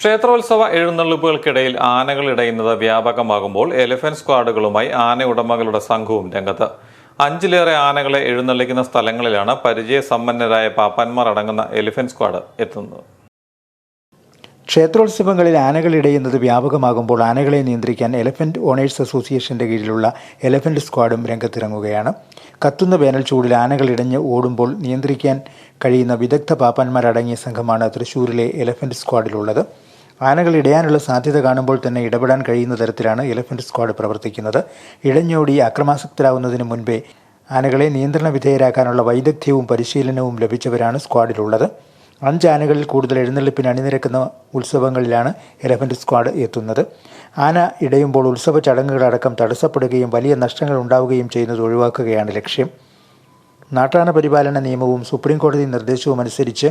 ക്ഷേത്രോത്സവ എഴുന്നള്ളിപ്പുകൾക്കിടയിൽ ആനകൾ ഇടയുന്നത് വ്യാപകമാകുമ്പോൾ എലിഫന്റ് സ്ക്വാഡുകളുമായി ആന ഉടമകളുടെ സംഘവും രംഗത്ത്. അഞ്ചിലേറെ ആനകളെ എഴുന്നള്ളിക്കുന്ന സ്ഥലങ്ങളിലാണ് പരിചയസമ്പന്നരായ പാപ്പാന്മാർ അടങ്ങുന്ന എലിഫന്റ് സ്ക്വാഡ് എത്തുന്നത്. ക്ഷേത്രോത്സവങ്ങളിൽ ആനകൾ ഇടയുന്നത് വ്യാപകമാകുമ്പോൾ ആനകളെ നിയന്ത്രിക്കാൻ എലഫന്റ് ഓണേഴ്സ് അസോസിയേഷന്റെ കീഴിലുള്ള എലഫന്റ് സ്ക്വാഡും രംഗത്തിറങ്ങുകയാണ്. കത്തുന്ന വേനൽ ചൂടിൽ ആനകൾ ഇടഞ്ഞ് ഓടുമ്പോൾ നിയന്ത്രിക്കാൻ കഴിയുന്ന വിദഗ്ധ പാപ്പാന്മാരടങ്ങിയ സംഘമാണ് തൃശൂരിലെ എലഫന്റ് സ്ക്വാഡിലുള്ളത് ആനകൾ ഇടയാനുള്ള സാധ്യത കാണുമ്പോൾ തന്നെ ഇടപെടാൻ കഴിയുന്ന തരത്തിലാണ് എലഫന്റ് സ്ക്വാഡ് പ്രവർത്തിക്കുന്നത്. ഇടഞ്ഞോടി അക്രമാസക്തരാകുന്നതിന് മുൻപേ ആനകളെ നിയന്ത്രണ വിധേയരാക്കാനുള്ള വൈദഗ്ധ്യവും പരിശീലനവും ലഭിച്ചവരാണ് സ്ക്വാഡിലുള്ളത്. അഞ്ച് ആനകളിൽ കൂടുതൽ എഴുന്നള്ളിപ്പിന് അണിനിരക്കുന്ന ഉത്സവങ്ങളിലാണ് എലഫന്റ് സ്ക്വാഡ് എത്തുന്നത്. ആന ഇടയുമ്പോൾ ഉത്സവ ചടങ്ങുകളടക്കം തടസ്സപ്പെടുകയും വലിയ നഷ്ടങ്ങൾ ഉണ്ടാവുകയും ചെയ്യുന്നത് ഒഴിവാക്കുകയാണ് ലക്ഷ്യം. നാട്ടാന പരിപാലന നിയമവും സുപ്രീം കോടതി നിർദ്ദേശവും അനുസരിച്ച്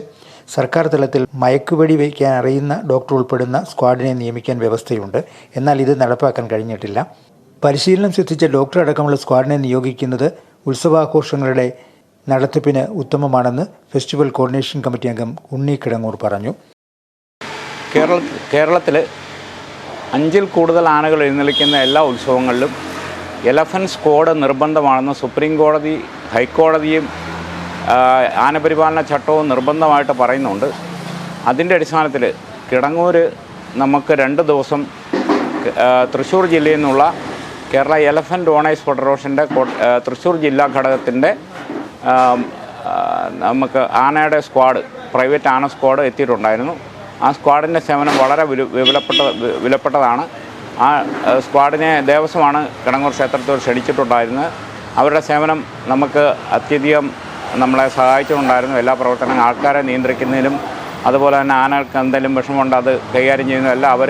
സർക്കാർ തലത്തിൽ മയക്കുവെടി വയ്ക്കാൻ അറിയുന്ന ഡോക്ടർ ഉൾപ്പെടുന്ന സ്ക്വാഡിനെ നിയമിക്കാൻ വ്യവസ്ഥയുണ്ട്. എന്നാൽ ഇത് നടപ്പാക്കാൻ കഴിഞ്ഞിട്ടില്ല. പരിശീലനം സിദ്ധിച്ച ഡോക്ടർ അടക്കമുള്ള സ്ക്വാഡിനെ നിയോഗിക്കുന്നത് ഉത്സവാഘോഷങ്ങളുടെ നടത്തിപ്പിന് ഉത്തമമാണെന്ന് ഫെസ്റ്റിവൽ കോർഡിനേഷൻ കമ്മിറ്റി അംഗം ഉണ്ണി കിടങ്ങൂർ പറഞ്ഞു. കേരള കേരളത്തിൽ അഞ്ചിൽ കൂടുതൽ ആനകൾ എഴുന്നള്ളിക്കുന്ന എല്ലാ ഉത്സവങ്ങളിലും എലഫന്റ് സ്ക്വാഡ് നിർബന്ധമാണെന്ന് സുപ്രീം കോടതി ഹൈക്കോടതിയും ആനപരിപാലന ചട്ടവും നിർബന്ധമായിട്ട് പറയുന്നുണ്ട്. അതിന്റെ അടിസ്ഥാനത്തിൽ കിടങ്ങൂർ നമുക്ക് രണ്ട് ദിവസം തൃശ്ശൂർ ജില്ലയിൽ നിന്നുള്ള കേരള എലഫന്റ് ഓണേഴ്സ് ഫെഡറേഷന്റെ തൃശ്ശൂർ ജില്ലാ ഘടകത്തിന്റെ നമുക്ക് ആനയുടെ സ്ക്വാഡ് പ്രൈവറ്റ് ആന സ്ക്വാഡ് എത്തിയിട്ടുണ്ടായിരുന്നു. ആ സ്ക്വാഡിന്റെ സേവനം വളരെ വിലപ്പെട്ട വിലപ്പെട്ടതാണ്. ആ സ്ക്വാഡിനെ ദേവസ്വമാണ് കിടങ്ങൂർ ക്ഷേത്രത്തിൽ ക്ഷണിച്ചിട്ടുണ്ടായിരുന്നത്. അവരുടെ സേവനം നമുക്ക് അത്യധികം നമ്മളെ സഹായിച്ചിട്ടുണ്ടായിരുന്നു എല്ലാ പ്രവർത്തനങ്ങളും ആൾക്കാരെ നിയന്ത്രിക്കുന്നതിലും അതുപോലെ തന്നെ ആനകൾക്ക് എന്തെങ്കിലും വിഷമമുണ്ട് അത് കൈകാര്യം ചെയ്യുന്നതെല്ലാം അവർ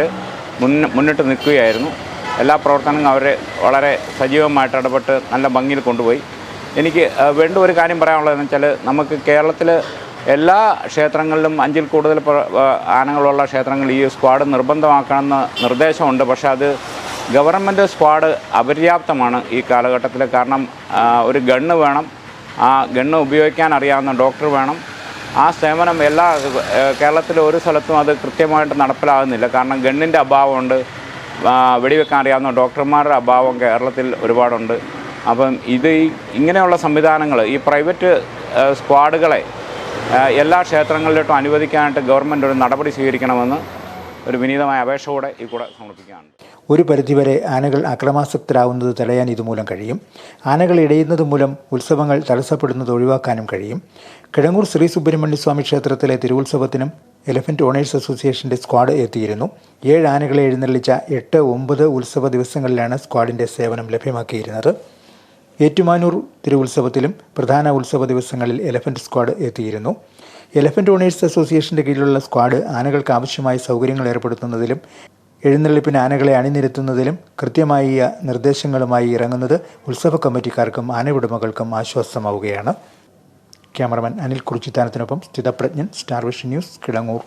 മുൻ മുന്നിട്ട് നിൽക്കുകയായിരുന്നു. എല്ലാ പ്രവർത്തനങ്ങളും അവർ വളരെ സജീവമായിട്ട് ഇടപെട്ട് നല്ല ഭംഗിയിൽ കൊണ്ടുപോയി. എനിക്ക് വേണ്ട ഒരു കാര്യം പറയാനുള്ളതെന്ന് വെച്ചാൽ നമുക്ക് കേരളത്തിൽ എല്ലാ ക്ഷേത്രങ്ങളിലും അഞ്ചിൽ കൂടുതൽ ആനകളുള്ള ക്ഷേത്രങ്ങളിൽ ഈ സ്ക്വാഡ് നിർബന്ധമാക്കണമെന്ന് നിർദ്ദേശമുണ്ട്. പക്ഷേ അത് ഗവൺമെന്റ് സ്ക്വാഡ് അപര്യാപ്തമാണ് ഈ കാലഘട്ടത്തിൽ കാരണം ഒരു ഗണ്ണ് വേണം. ആ ഗണ്ണ് ഉപയോഗിക്കാൻ അറിയാവുന്ന ഡോക്ടർ വേണം. ആ സേവനം എല്ലാ കേരളത്തിലെ ഒരു സ്ഥലത്തും അത് കൃത്യമായിട്ട് നടപ്പിലാകുന്നില്ല. കാരണം ഗണ്ണിന്റെ അഭാവമുണ്ട്. വെടിവെക്കാൻ അറിയാവുന്ന ഡോക്ടർമാരുടെ അഭാവം കേരളത്തിൽ ഒരുപാടുണ്ട്. അപ്പം ഇത് ഇങ്ങനെയുള്ള സംവിധാനങ്ങൾ ഈ പ്രൈവറ്റ് സ്ക്വാഡുകളെ എല്ലാ ക്ഷേത്രങ്ങളിലോട്ടും അനുവദിക്കാനായിട്ട് ഗവൺമെന്റ് ഒരു നടപടി സ്വീകരിക്കണമെന്ന് ഒരു വിനീതമായ അപേക്ഷ കൂടെ ഈ കൂടെ സമർപ്പിക്കുകയാണ്. ഒരു പരിധിവരെ ആനകൾ അക്രമാസക്തരാകുന്നത് തടയാൻ ഇതുമൂലം കഴിയും. ആനകൾ ഇടയുന്നത് മൂലം ഉത്സവങ്ങൾ തടസ്സപ്പെടുന്നത് ഒഴിവാക്കാനും കഴിയും. കിഴങ്ങൂർ ശ്രീ സുബ്രഹ്മണ്യ സ്വാമി ക്ഷേത്രത്തിലെ തിരുവുത്സവത്തിനും എലഫന്റ് ഓണേഴ്സ് അസോസിയേഷന്റെ സ്ക്വാഡ് എത്തിയിരുന്നു. ഏഴ് ആനകളെ എഴുന്നള്ളിച്ച എട്ട് ഒമ്പത് ഉത്സവ ദിവസങ്ങളിലാണ് സ്ക്വാഡിന്റെ സേവനം ലഭ്യമാക്കിയിരുന്നത്. ഏറ്റുമാനൂർ തിരുവുത്സവത്തിലും പ്രധാന ഉത്സവ ദിവസങ്ങളിൽ എലഫന്റ് സ്ക്വാഡ് എത്തിയിരുന്നു. എലഫന്റ് ഓണേഴ്സ് അസോസിയേഷന്റെ കീഴിലുള്ള സ്ക്വാഡ് ആനകൾക്ക് ആവശ്യമായ സൗകര്യങ്ങൾ ഏർപ്പെടുത്തുന്നതിലും എഴുന്നള്ളിപ്പിന് ആനകളെ അണിനിരത്തുന്നതിലും കൃത്യമായ നിർദ്ദേശങ്ങളുമായി ഇറങ്ങുന്നത് ഉത്സവ കമ്മിറ്റിക്കാർക്കും ആനയുടമകൾക്കും ആശ്വാസമാവുകയാണ്. ക്യാമറമാൻ അനിൽ കുറിച്ചിത്താനത്തിനൊപ്പം സ്ഥിതപ്രജ്ഞൻ സ്റ്റാർ വിഷൻ ന്യൂസ് കിടങ്ങൂർ